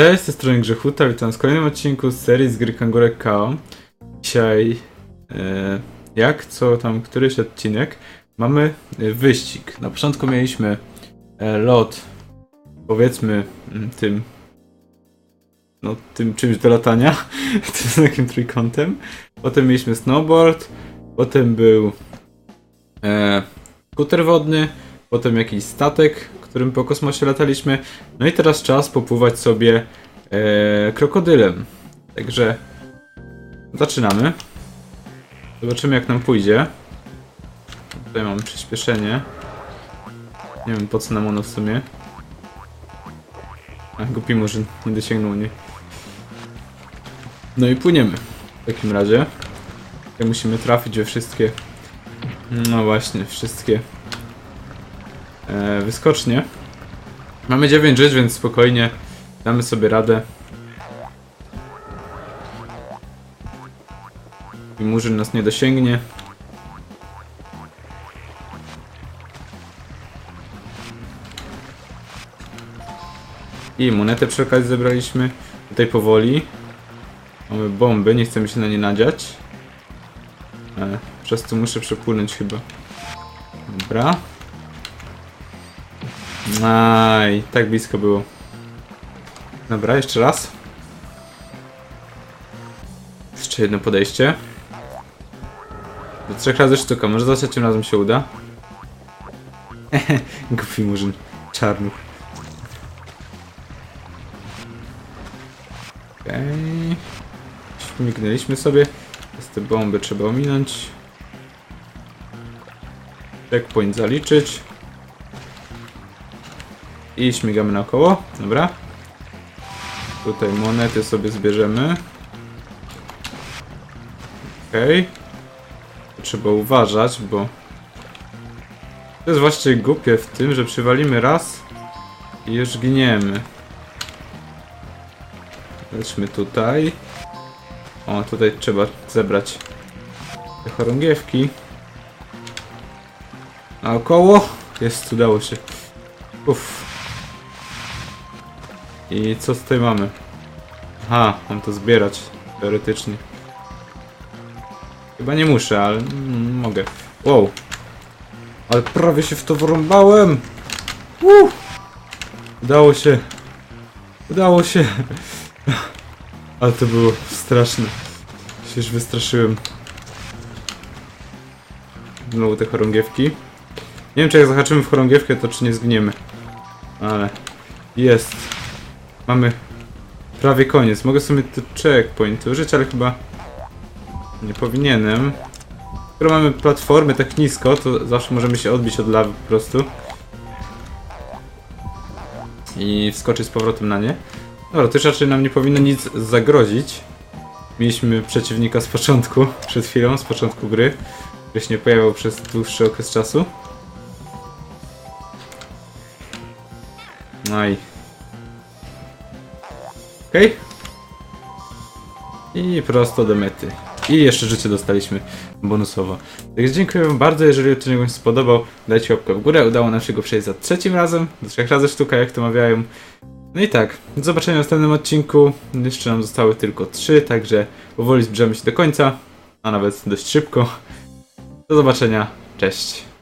Cześć, z strony Grzechuta, witam w kolejnym odcinku z serii z gry Kangurek. Dzisiaj, e, jak co tam któryś odcinek, mamy e, wyścig. Na początku mieliśmy e, lot, powiedzmy mm, tym, no tym czymś do latania, tym takim trójkątem. Potem mieliśmy snowboard, potem był e, skuter wodny, potem jakiś statek, którym po kosmosie lataliśmy. No i teraz czas popływać sobie e, krokodylem. Także zaczynamy. Zobaczymy jak nam pójdzie. Tutaj mamy przyspieszenie. Nie wiem po co nam ono w sumie. A głupi może nie dosięgnął mnie. No i płyniemy. W takim razie. Tutaj musimy trafić we wszystkie. No właśnie, wszystkie e, wyskocznie. Mamy 9 żyć, więc spokojnie damy sobie radę. I murzyn nas nie dosięgnie. I monetę przy okazji zebraliśmy. Tutaj powoli. Mamy bomby, nie chcemy się na nie nadziać. E, przez to muszę przepłynąć chyba. Dobra. Aj, tak blisko było. Dobra, jeszcze raz. Jeszcze jedno podejście. Do trzech razy sztuka, może za trzecim razem się uda. Głupi murzyn. Czarnuch. Okej. Okay. Sobie. Teraz te bomby trzeba ominąć. Checkpoint zaliczyć. I śmigamy naokoło. Dobra. Tutaj monety sobie zbierzemy. Okej. Okay. Trzeba uważać, bo... To jest właśnie głupie w tym, że przywalimy raz i już giniemy. Lećmy tutaj. O, tutaj trzeba zebrać te chorągiewki. Naokoło. Jest, udało się. Uff. I co tutaj mamy? Aha, mam to zbierać, teoretycznie. Chyba nie muszę, ale mm, mogę. Wow. Ale prawie się w to wrąbałem! Uh! Udało się. Udało się. Ale to było straszne. Się już wystraszyłem. Znowu te chorągiewki. Nie wiem, czy jak zahaczymy w chorągiewkę, to czy nie zgniemy. Ale jest. Mamy prawie koniec. Mogę sobie te checkpointy użyć, ale chyba nie powinienem. Skoro mamy platformy tak nisko, to zawsze możemy się odbić od lawy po prostu. I wskoczyć z powrotem na nie. Dobra, to już raczej nam nie powinno nic zagrozić. Mieliśmy przeciwnika z początku, przed chwilą, z początku gry, który się nie pojawiał przez dłuższy okres czasu. No i... Okej. I prosto do mety. I jeszcze życie dostaliśmy bonusowo. Więc dziękuję wam bardzo, jeżeli odcinek wam się spodobał, dajcie łapkę w górę. Udało nam się go przejść za trzecim razem, do trzech razy sztuka, jak to mawiają. No i tak, do zobaczenia w następnym odcinku. Jeszcze nam zostały tylko trzy, także powoli zbliżamy się do końca, a nawet dość szybko. Do zobaczenia, cześć.